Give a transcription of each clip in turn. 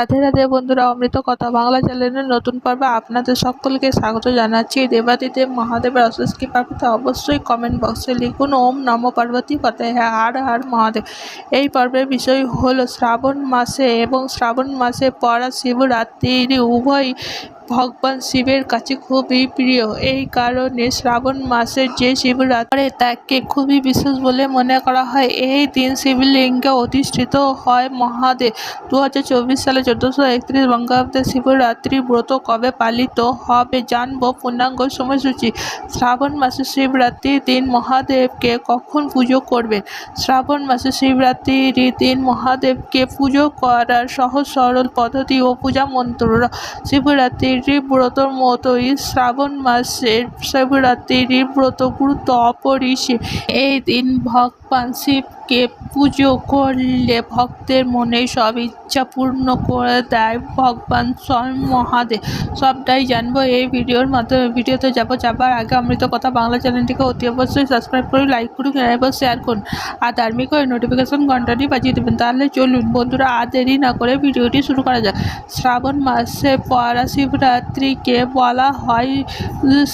রাধে রাধে বন্ধুরা অমৃত কথা বাংলা চ্যানেলের নতুন পর্বে আপনাদের সকলকে স্বাগত জানাচ্ছি। দেবাদিদেব মহাদেবের অশেষ কৃপাপিতে অবশ্যই কমেন্ট বক্সে লিখুন, ওম নম পার্বতী হ্যাঁ হার হার মহাদেব। এই পর্বের বিষয় হলো শ্রাবণ মাসে এবং শ্রাবণ মাসে পড়া শিবরাত্রি উভয় ভগবান শিবের কাছে খুবই প্রিয়। এই কারণে শ্রাবণ মাসের যে শিবরাত্রি তাকে খুবই বিশেষ বলে মনে করা হয়। এই দিন শিবলিঙ্গে অধিষ্ঠিত হয় মহাদেব। দু হাজার চব্বিশ সালে চোদ্দোশো একত্রিশ বঙ্গাব্দে শিবরাত্রি ব্রত কবে পালিত হবে জানব পূর্ণাঙ্গ সময়সূচি। শ্রাবণ মাসে শিবরাত্রির দিন মহাদেবকে কখন পুজো করবেন শ্রাবণ মাসে শিবরাত্রির দিন মহাদেবকে পুজো করার সহজ সরল পদ্ধতি ও পূজা মন্ত্র শিবরাত্রির ব্রতর মতোই শ্রাবণ মাসের শিবরাত্রির ব্রত গুরুত্ব অপরিসীম। এই দিন ভগবান শিবকে পুজো করলে ভক্তের মনে সব ইচ্ছা পূর্ণ করে দেয়। ভগবান স্বয়ং মহাদেব। সবটাই জানব এই ভিডিওর মাধ্যমে। ভিডিওতে যাব, যাবার আগে অমৃত কথা বাংলা চ্যানেলটিকে অতি অবশ্যই সাবস্ক্রাইব করুন লাইক করুন এবং শেয়ার করুন। আর ধার্মিক হয়ে নোটিফিকেশন ঘন্টাটি বাজিয়ে দেবেন। তাহলে চলুন বন্ধুরা, আর দেরি না করে ভিডিওটি শুরু করা যাক। শ্রাবণ মাসে পরা শিবরাত্রিকে বলা হয়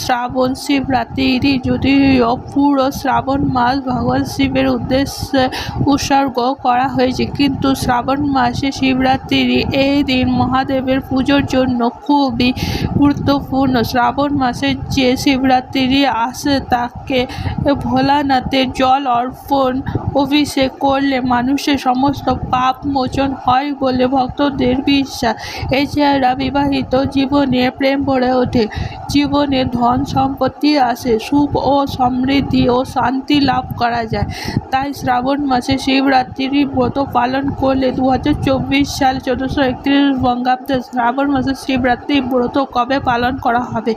শ্রাবণ শিবরাত্রি। যদিও পুরো শ্রাবণ মাস ভগবান শিবের উদ্দেশ্যে উৎসর্গ করা হয়েছে। কিন্তু শ্রাবণ মাসে শিবরাত্রি এই দিন মহাদেবের পুজোর জন্য খুবই গুরুত্বপূর্ণ। শ্রাবণ মাসে যে শিবরাত্রি আসে, তাকে ভোলানাথের জল অর্পণ অভিষেক করলে মানুষের সমস্ত পাপ মোচন হয় বলে ভক্তদের বিশ্বাস। এছাড়া বিবাহিত জীবনে প্রেম ভরে ওঠে। জীবনে ধন সম্পত্তি আসে, সুখ ও সমৃদ্ধি ও শান্তি লাভ করা যায়। তাই শ্রাবণ মাসে শিবরাত্রি ব্রত পালন করলে দু হাজার চব্বিশ সাল চোদ্দোশো একত্রিশ বঙ্গাব্দে শ্রাবণ মাসে শিবরাত্রি ব্রত কবে পালন করা হবে?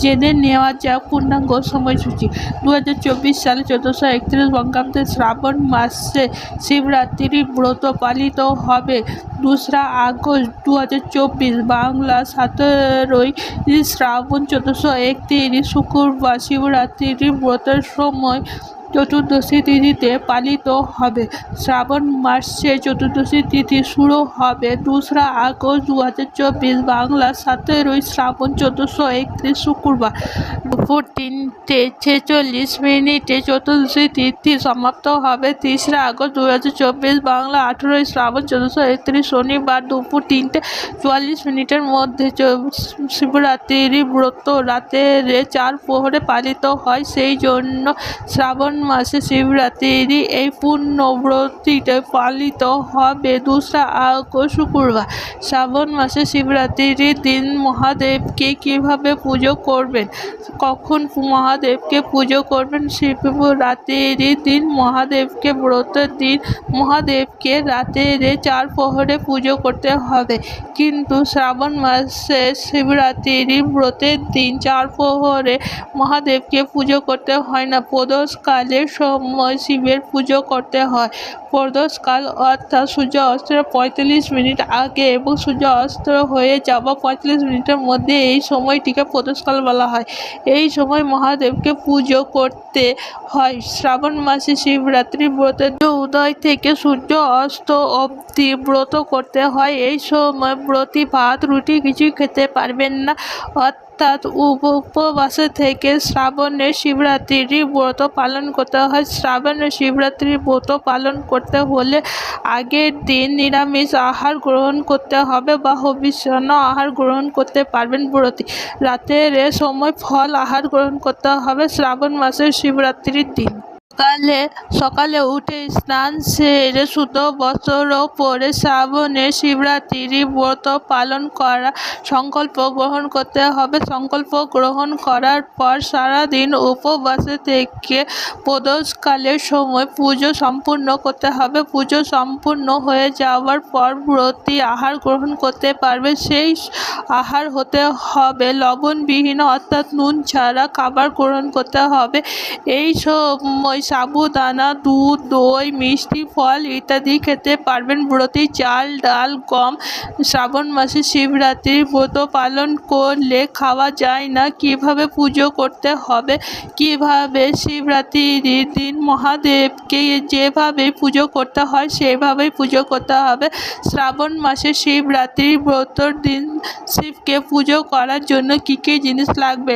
জেনে নেওয়া যাক পূর্ণাঙ্গ সময়সূচি। দু হাজার চব্বিশ সালে চোদ্দোশো একত্রিশ বঙ্গাব্দে শ্রাবণ মাসে শিবরাত্রি ব্রত পালিত হবে। দোসরা আগস্ট দু হাজার চব্বিশ বাংলা সতেরোই শ্রাবণ চোদ্দোশো একত্রিশ শুক্রবার শিবরাত্রি ব্রতের সময় চতুর্দশী তিথিতে পালিত হবে। শ্রাবণ মাসে চতুর্দশী তিথি শুরু হবে দোসরা আগস্ট দু হাজার চব্বিশ বাংলা সতেরোই শ্রাবণ চোদ্দোশো একত্রিশ শুক্রবার। দুপুর তিনটে ছেচল্লিশ মিনিটে চতুর্দশী তিথি সমাপ্ত হবে তেসরা আগস্ট দু হাজার চব্বিশ বাংলা আঠেরোই শ্রাবণ চোদ্দোশো একত্রিশ শনিবার দুপুর তিনটে চুয়াল্লিশ মিনিটের মধ্যে শিবরাত্রি ব্রত রাতের চার প্রহরে পালিত হয়। সেই জন্য শ্রাবণ মাসে শিবরাত্রি এই পুণ্যব্রতিটা পালিত হবে দুসরা আগস্ট শুক্রবার। শ্রাবণ মাসে শিবরাত্রির দিন মহাদেবকে কীভাবে পুজো করবেন? কখন মহাদেবকে পুজো করবেন? শিবরাত্রির দিন মহাদেবকে, ব্রতের দিন মহাদেবকে রাতের চার প্রহরে পুজো করতে হবে। কিন্তু শ্রাবণ মাসে শিবরাত্রির ব্রতের দিন চার প্রহরে মহাদেবকে পুজো করতে হয় না। প্রদোষকালের সময় শিবের পুজো করতে হয়। প্রদোষকাল, অর্থাৎ সূর্য অস্তের পঁয়তাল্লিশ মিনিট আগে এবং সূর্য অস্ত হয়ে যাওয়া পঁয়তাল্লিশ মিনিটের মধ্যে এই সময়টিকে প্রদোষকাল বলা হয়। এই সময় মহাদেবকে পুজো করতে হয়। শ্রাবণ মাসে শিবরাত্রি ব্রতের উদয় থেকে সূর্য অস্ত অবধি ব্রত করতে হয়, এই সময় ব্রতী ভাত, রুটি কিছুই খেতে পারবেন না। অর্থাৎ উপবাসে থেকে শ্রাবণের শিবরাত্রির ব্রত পালন করতে হয়। শ্রাবণের শিবরাত্রির ব্রত পালন করতে হলে আগের দিন নিরামিষ আহার গ্রহণ করতে হবে বা হবিষ্ণ আহার গ্রহণ করতে পারবেন ব্রতী। রাতের সময় ফল আহার গ্রহণ করতে হবে। শ্রাবণ মাসের শিবরাত্রির দিন। সকালে সকালে উঠে স্নান সেরে সুতো, বস্ত্র পরে শ্রাবণে শিবরাত্রির ব্রত পালন করা সংকল্প গ্রহণ করতে হবে। সংকল্প গ্রহণ করার পর সারাদিন উপবাসে থেকে প্রদোষকালের সময় পুজো সম্পূর্ণ করতে হবে। পুজো সম্পূর্ণ হয়ে যাওয়ার পর ব্রতী আহার গ্রহণ করতে পারবে। সেই আহার হতে হবে লবণবিহীন, অর্থাৎ নুন ছাড়া খাবার গ্রহণ করতে হবে। এই সময় সাবুদানা, দুধ, দই, মিষ্টি, ফল ইত্যাদি খেতে পারবেন। ব্রতী চাল, ডাল, গম, শ্রাবণ মাসে শিবরাত্রির ব্রত পালন করলে খাওয়া যায় না। কীভাবে পুজো করতে হবে? কীভাবে শিবরাত্রির দিন মহাদেবকে যেভাবে পুজো করতে হয়, সেভাবেই পুজো করতে হবে। শ্রাবণ মাসে শিবরাত্রির ব্রতর দিন শিবকে পুজো করার জন্য কী কী জিনিস লাগবে?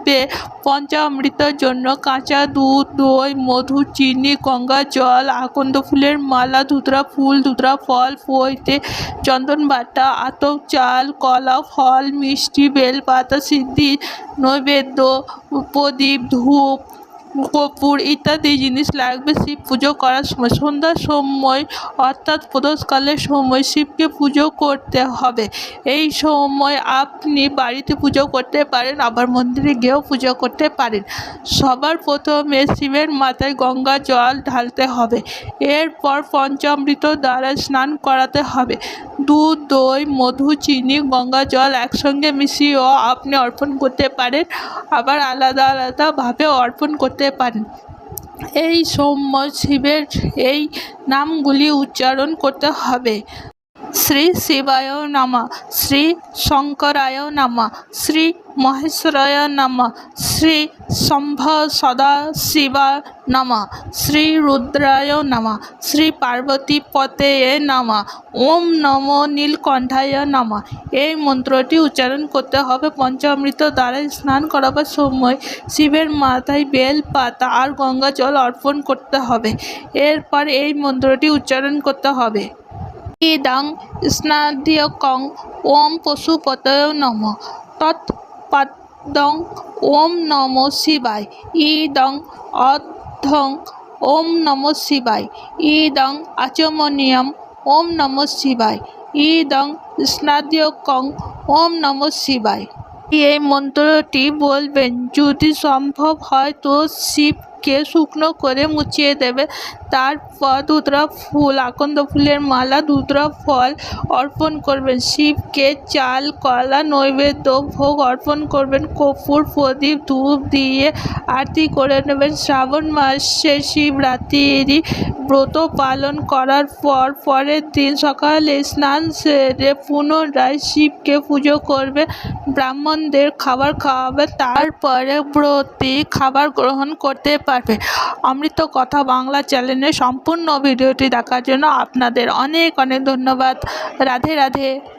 লাগবে পঞ্চামৃতের জন্য কাঁচা দুধ, দই, মধু, চিনি, গঙ্গা জল, আকন্দ ফুলের মালা, ধুতরা ফুল, ধুতরা ফল পইতে চন্দন বাটা, আতপ চাল, কলা, ফল, মিষ্টি বেলপাতা সিদ্ধি, নৈবেদ্য, প্রদীপ, ধূপ কর্পূর ইত্যাদি জিনিস লাগবে। শিব পুজো করার সময়, সন্ধ্যার সময়, অর্থাৎ প্রদোষকালের সময় শিবকে পুজো করতে হবে। এই সময় আপনি বাড়িতে পুজো করতে পারেন, আবার মন্দিরে গিয়েও পুজো করতে পারেন। সবার প্রথমে শিবের মাথায় গঙ্গা জল ঢালতে হবে। এরপর পঞ্চামৃত দ্বারা স্নান করাতে হবে। দুধ, দই, মধু, চিনি, গঙ্গা জল একসঙ্গে মিশিয়েও আপনি অর্পণ করতে পারেন। আবার আলাদা আলাদাভাবে অর্পণ করতে পারেন। এই সৌম্য শিবের এই নামগুলি উচ্চারণ করতে হবে। শ্রী শিবায় নমঃ, শ্রী শঙ্করায় নমঃ, শ্রী মহেশ্বরায় নমঃ, শ্রী শম্ভ সদা শিবা নমঃ, শ্রী রুদ্রায় নমঃ, শ্রী পার্বতী পতেয়ে নমঃ, ওম নম নীলকণ্ঠায় নমঃ। এই মন্ত্রটি উচ্চারণ করতে হবে। পঞ্চামৃত দ্বারা স্নান করাবার সময় শিবের মাথায় বেল, পাতা আর গঙ্গা জল অর্পণ করতে হবে। এরপর এই মন্ত্রটি উচ্চারণ করতে হবে। ইদং স্নাদ্যকং ওম পশুপতয় নমঃ। তৎপদং ওম নমঃ শিবায়। ইদং অর্ধং ওম নমঃ শিবায়। ইদং আচমনীয়ম ওম নমঃ শিবায়। ইদং স্নাদ্যকং ওম নমঃ শিবায়। এই মন্ত্রটি বলবেন, যদি সম্ভব হয় তো শিবকে শুকনো করে মুছিয়ে দেবে। তারপর দুধরা ফুল, আকন্দ ফুলের মালা, দুধরা ফল অর্পণ করবেন। শিবকে চাল, কলা, নৈবেদ্য ভোগ অর্পণ করবেন। কর্পূর প্রদীপ, ধূপ দিয়ে আরতি করে নেবেন। শ্রাবণ মাসে শিবরাত্রি ব্রত পালন করার পর পরের দিন সকালে স্নান সেরে পুনরায় শিবকে পুজো করবে। ব্রাহ্মণদের খাবার খাওয়াবে। তারপরে ব্রতী খাবার গ্রহণ করতে পারবে। অমৃত কথা বাংলা চ্যানেলের সম্পূর্ণ ভিডিওটি দেখার জন্য আপনাদের অনেক অনেক ধন্যবাদ। রাধে রাধে।